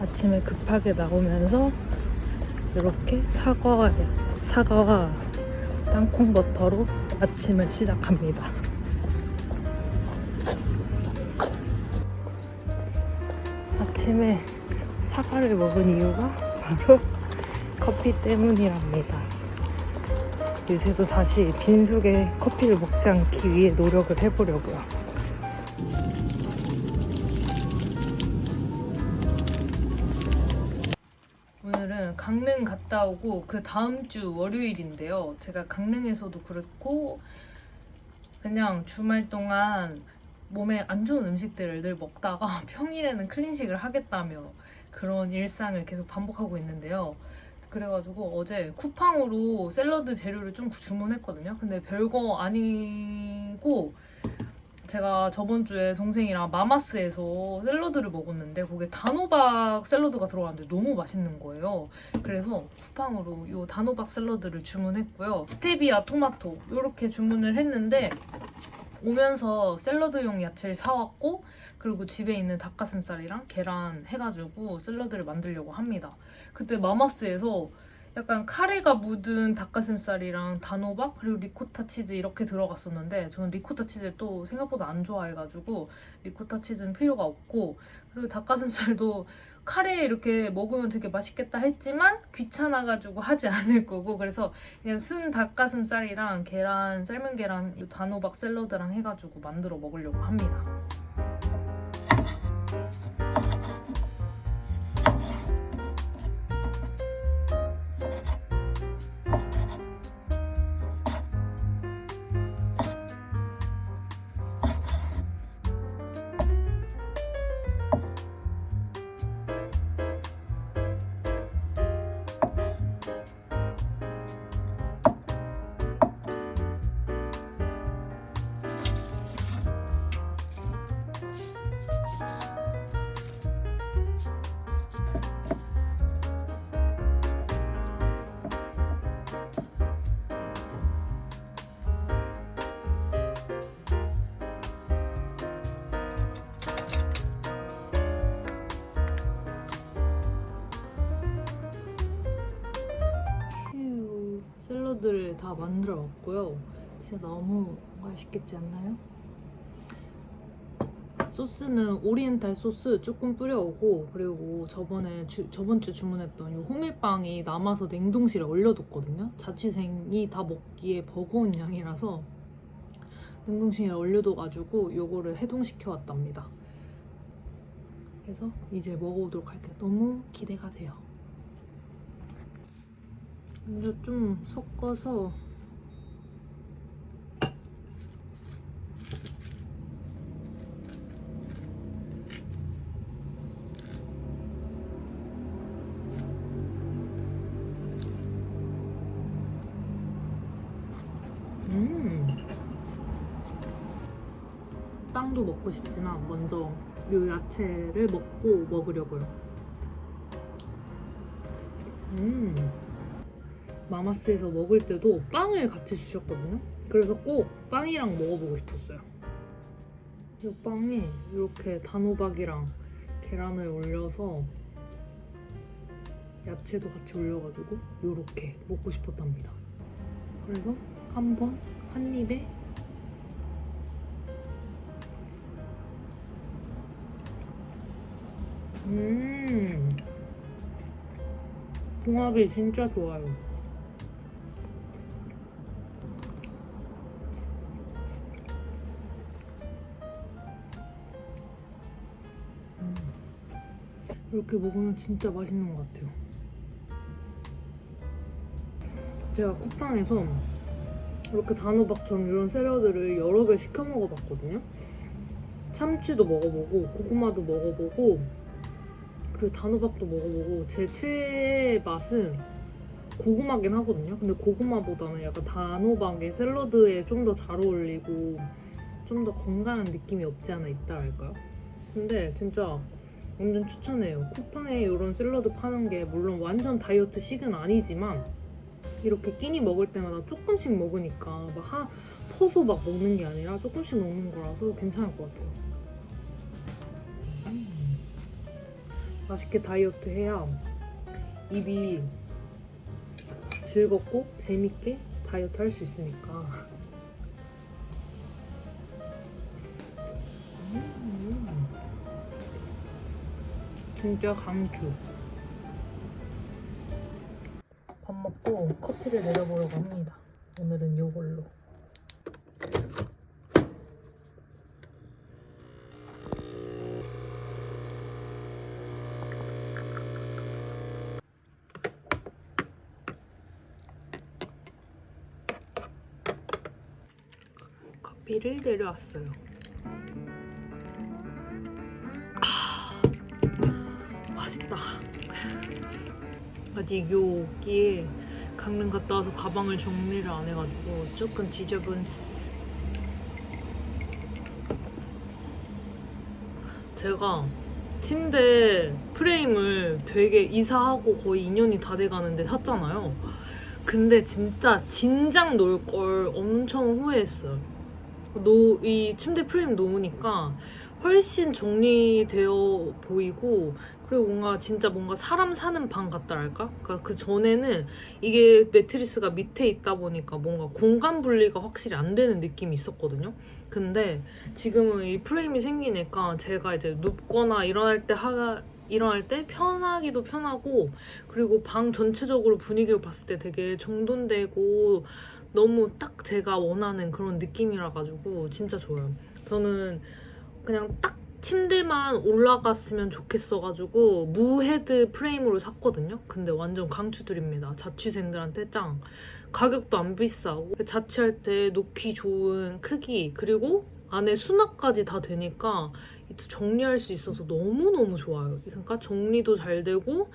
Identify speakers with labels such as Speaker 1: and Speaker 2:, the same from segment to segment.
Speaker 1: 아침에 급하게 나오면서 이렇게 사과와 사과와 땅콩 버터로 아침을 시작합니다. 아침에 사과를 먹은 이유가 바로 커피 때문이랍니다. 요새도 다시 빈속에 커피를 먹지 않기 위해 노력을 해보려고요. 강릉 갔다 오고 그 다음 주 월요일인데요. 제가 강릉에서도 그렇고 그냥 주말 동안 몸에 안 좋은 음식들을 늘 먹다가 평일에는 클린식을 하겠다며 그런 일상을 계속 반복하고 있는데요. 그래가지고 어제 쿠팡으로 샐러드 재료를 좀 주문했거든요. 근데 별거 아니고 제가 저번 주에 동생이랑 마마스에서 샐러드를 먹었는데 거기에 단호박 샐러드가 들어갔는데 너무 맛있는 거예요. 그래서 쿠팡으로 이 단호박 샐러드를 주문했고요. 스테비아 토마토 이렇게 주문을 했는데 오면서 샐러드용 야채를 사왔고 그리고 집에 있는 닭가슴살이랑 계란 해가지고 샐러드를 만들려고 합니다. 그때 마마스에서 약간 카레가 묻은 닭가슴살이랑 단호박 그리고 리코타 치즈 이렇게 들어갔었는데 저는 리코타 치즈를 또 생각보다 안 좋아해가지고 리코타 치즈는 필요가 없고 그리고 닭가슴살도 카레에 이렇게 먹으면 되게 맛있겠다 했지만 귀찮아가지고 하지 않을 거고 그래서 그냥 순 닭가슴살이랑 계란 삶은 계란 이 단호박 샐러드랑 해가지고 만들어 먹으려고 합니다. 다 만들어 왔고요. 진짜 너무 맛있겠지 않나요? 소스는 오리엔탈 소스 조금 뿌려오고 그리고 저번에 주, 저번 주 주문했던 이 호밀빵이 남아서 냉동실에 얼려뒀거든요. 자취생이 다 먹기에 버거운 양이라서 냉동실에 얼려둬가지고 요거를 해동시켜 왔답니다. 그래서 이제 먹어보도록 할게요. 너무 기대가 돼요. 먼저 좀 섞어서 빵도 먹고 싶지만 먼저 요 야채를 먹고 먹으려고요. 음 마마스에서 먹을 때도 빵을 같이 주셨거든요. 그래서 꼭 빵이랑 먹어보고 싶었어요. 이 빵에 이렇게 단호박이랑 계란을 올려서 야채도 같이 올려가지고 이렇게 먹고 싶었답니다. 그래서 한번 한 입에 음 궁합이 진짜 좋아요. 음. 이렇게 먹으면 진짜 맛있는 것 같아요. 제가 쿠팡에서 이렇게 단호박처럼 이런 샐러드를 여러 개 시켜 먹어봤거든요. 참치도 먹어보고 고구마도 먹어보고 그리고 단호박도 먹어보고 제 최애 맛은 고구마긴 하거든요. 근데 고구마보다는 약간 단호박이 샐러드에 좀 더 잘 어울리고 좀 더 건강한 느낌이 없지 않아 있다랄까요? 근데 진짜 완전 추천해요. 쿠팡에 이런 샐러드 파는 게 물론 완전 다이어트 식은 아니지만 이렇게 끼니 먹을 때마다 조금씩 먹으니까 막 하, 퍼서 막 먹는 게 아니라 조금씩 먹는 거라서 괜찮을 것 같아요. 맛있게 다이어트 해야 입이 즐겁고 재밌게 다이어트 할 수 있으니까. 음. 진짜 강추. 밥 먹고 커피를 내려보려고 합니다. 오늘은 요걸로. 커피를 내려왔어요. 아, 맛있다. 아직 여기에 강릉 갔다 와서 가방을 정리를 안 해가지고 조금 지저분스. 제가 침대 프레임을 되게 이사하고 거의 2년이 다 돼가는데 샀잖아요. 근데 진짜 진작 놓을 걸 엄청 후회했어요. 노, 이 침대 프레임 놓으니까 훨씬 정리되어 보이고 그리고 뭔가 진짜 뭔가 사람 사는 방 같다랄까? 그러니까 그 전에는 이게 매트리스가 밑에 있다 보니까 뭔가 공간 분리가 확실히 안 되는 느낌이 있었거든요. 근데 지금은 이 프레임이 생기니까 제가 이제 눕거나 일어날 때 하, 일어날 때 편하기도 편하고 그리고 방 전체적으로 분위기를 봤을 때 되게 정돈되고 너무 딱 제가 원하는 그런 느낌이라 가지고 진짜 좋아요. 저는 그냥 딱 침대만 올라갔으면 좋겠어가지고 무헤드 프레임으로 샀거든요. 근데 완전 강추드립니다. 자취생들한테 짱. 가격도 안 비싸고 자취할 때 놓기 좋은 크기 그리고 안에 수납까지 다 되니까 정리할 수 있어서 너무너무 좋아요. 그러니까 정리도 잘 되고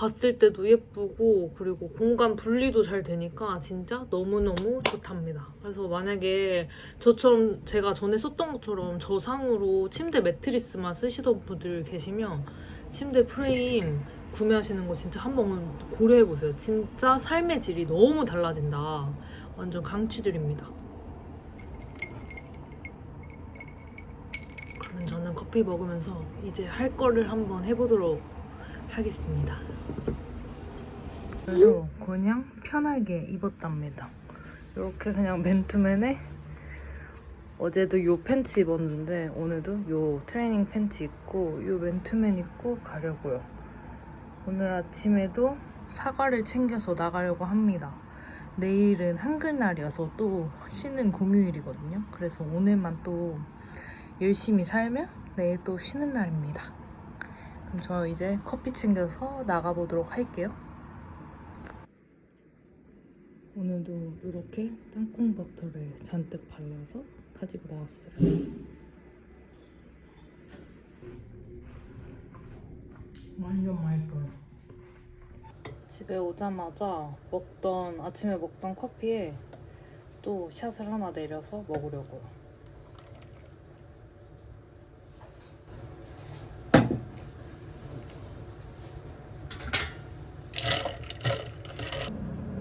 Speaker 1: 봤을 때도 예쁘고 그리고 공간 분리도 잘 되니까 진짜 너무너무 좋답니다. 그래서 만약에 저처럼 제가 전에 썼던 것처럼 저상으로 침대 매트리스만 쓰시던 분들 계시면 침대 프레임 구매하시는 거 진짜 한번 고려해보세요. 진짜 삶의 질이 너무 달라진다. 완전 강추드립니다. 그러면 저는 커피 먹으면서 이제 할 거를 한번 해보도록 하겠습니다. 그래도 그냥 편하게 입었답니다. 이렇게 그냥 맨투맨에 어제도 요 팬츠 입었는데 오늘도 요 트레이닝 팬츠 입고 요 맨투맨 입고 가려고요. 오늘 아침에도 사과를 챙겨서 나가려고 합니다. 내일은 한글날이어서 또 쉬는 공휴일이거든요. 그래서 오늘만 또 열심히 살면 내일 또 쉬는 날입니다. 그럼 저 이제 커피 챙겨서 나가보도록 할게요. 오늘도 이렇게 땅콩 버터를 잔뜩 발라서 가지고 나왔어요. 완전 맛있어요. 집에 오자마자 먹던 아침에 먹던 커피에 또 샷을 하나 내려서 먹으려고요.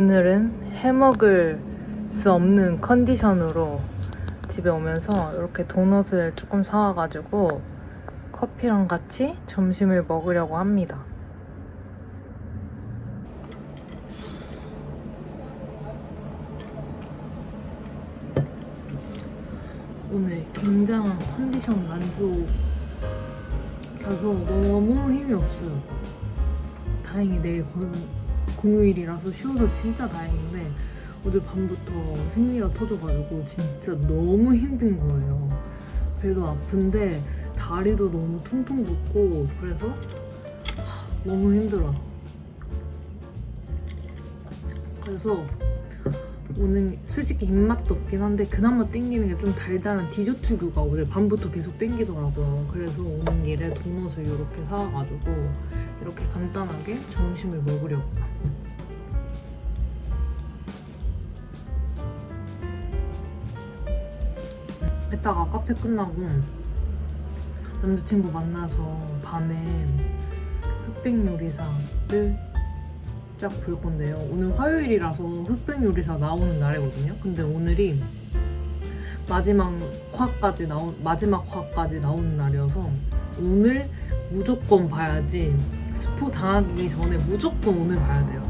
Speaker 1: 오늘은 해먹을 수 없는 컨디션으로 집에 오면서 이렇게 도넛을 조금 사와가지고 커피랑 같이 점심을 먹으려고 합니다. 오늘 굉장한 컨디션 만족라서 너무 힘이 없어요. 다행히 내일 건, 공휴일이라서 쉬어서 진짜 다행인데 어제 밤부터 생리가 터져가지고 진짜 너무 힘든 거예요. 배도 아픈데 다리도 너무 퉁퉁 붓고 그래서 하, 너무 힘들어. 그래서 오늘 솔직히 입맛도 없긴 한데 그나마 땡기는 게 좀 달달한 디저트류가 오늘 밤부터 계속 땡기더라고요. 그래서 오는 길에 도넛을 이렇게 사와가지고 이렇게 간단하게 점심을 먹으려고요. 이따가 카페 끝나고 남자친구 만나서 밤에 흑백 요리사를 쫙 볼 건데요. 오늘 화요일이라서 흑백 요리사 나오는 날이거든요. 근데 오늘이 마지막 화까지 나오 마지막 화까지 나오는 날이어서 오늘 무조건 봐야지 스포 당하기 전에 무조건 오늘 봐야 돼요.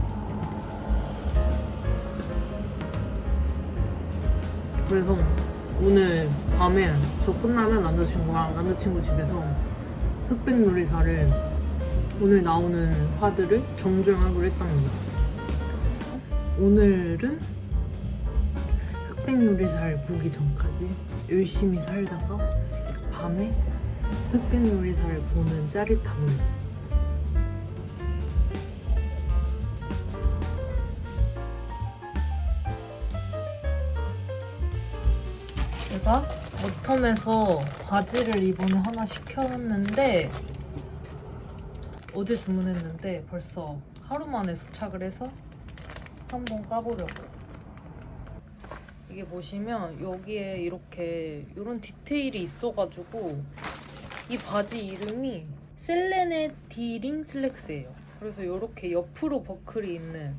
Speaker 1: 그래서 오늘 밤에 저 끝나면 남자친구랑 남자친구 집에서 흑백 요리사를 오늘 나오는 화들을 정주행하기로 했답니다. 오늘은 흑백 요리사를 보기 전까지 열심히 살다가 밤에 흑백 요리사를 보는 짜릿함을 제가 워텀에서 바지를 이번에 하나 시켜놨는데 어제 주문했는데 벌써 하루 만에 도착을 해서 한번 까보려고요. 이게 보시면 여기에 이렇게 이런 디테일이 있어가지고 이 바지 이름이 셀레네 디링 슬랙스예요. 그래서 이렇게 옆으로 버클이 있는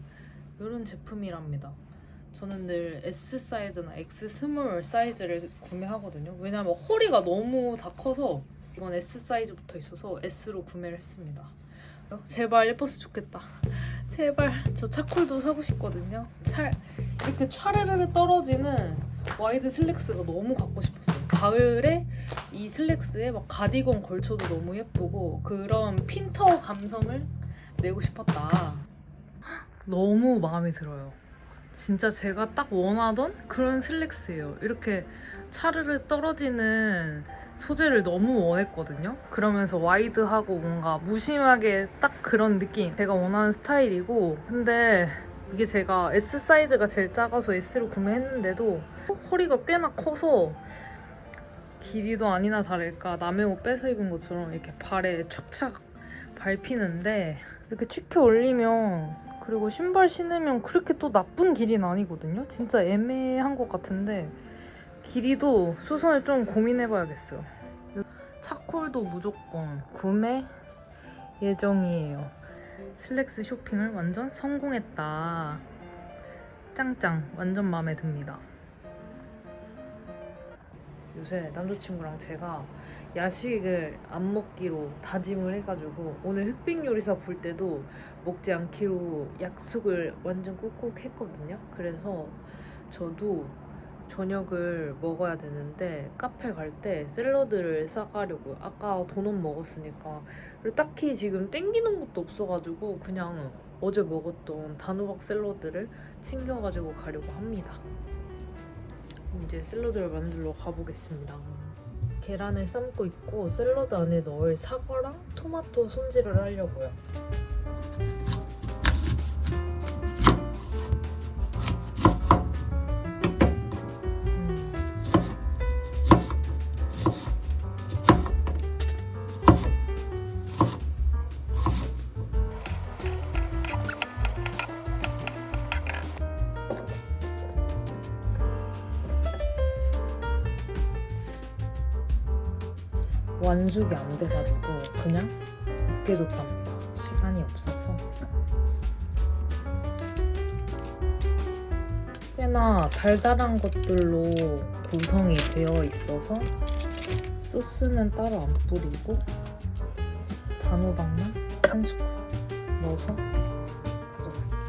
Speaker 1: 이런 제품이랍니다. 저는 늘 S 사이즈나 X 스몰 사이즈를 구매하거든요. 왜냐면 허리가 너무 다 커서 이건 S 사이즈부터 있어서 S로 구매를 했습니다. 제발 예뻤으면 좋겠다. 제발 저 차콜도 사고 싶거든요. 차, 이렇게 촤르르 떨어지는 와이드 슬랙스가 너무 갖고 싶었어요. 가을에 이 슬랙스에 막 가디건 걸쳐도 너무 예쁘고 그런 핀터 감성을 내고 싶었다. 너무 마음에 들어요. 진짜 제가 딱 원하던 그런 슬랙스예요. 이렇게 차르르 떨어지는 소재를 너무 원했거든요. 그러면서 와이드하고 뭔가 무심하게 딱 그런 느낌. 제가 원하는 스타일이고. 근데 이게 제가 S 사이즈가 제일 작아서 S로 구매했는데도 허리가 꽤나 커서 길이도 아니나 다를까 남의 옷 뺏어 입은 것처럼 이렇게 발에 촉착 밟히는데 이렇게 축혀 올리면 그리고 신발 신으면 그렇게 또 나쁜 길이는 아니거든요. 진짜 애매한 것 같은데 길이도 수선을 좀 고민해봐야겠어요. 차콜도 무조건 구매 예정이에요. 슬랙스 쇼핑을 완전 성공했다. 짱짱 완전 마음에 듭니다. 요새 남자친구랑 제가 야식을 안 먹기로 다짐을 해가지고 오늘 흑백 요리사 볼 때도 먹지 않기로 약속을 완전 꾹꾹 했거든요. 그래서 저도 저녁을 먹어야 되는데 카페 갈 때 샐러드를 사가려고요. 아까 도넛 먹었으니까 딱히 지금 땡기는 것도 없어가지고 그냥 어제 먹었던 단호박 샐러드를 챙겨가지고 가려고 합니다. 이제 샐러드를 만들러 가보겠습니다. 계란을 삶고 있고 샐러드 안에 넣을 사과랑 토마토 손질을 하려고요. 완숙이 안 돼가지고 그냥 으깨뒀답니다. 시간이 없어서. 꽤나 달달한 것들로 구성이 되어 있어서 소스는 따로 안 뿌리고 단호박만 한 스푼 넣어서 가져갈게요.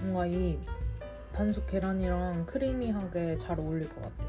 Speaker 1: 뭔가 이 반숙 계란이랑 크리미하게 잘 어울릴 것 같아요.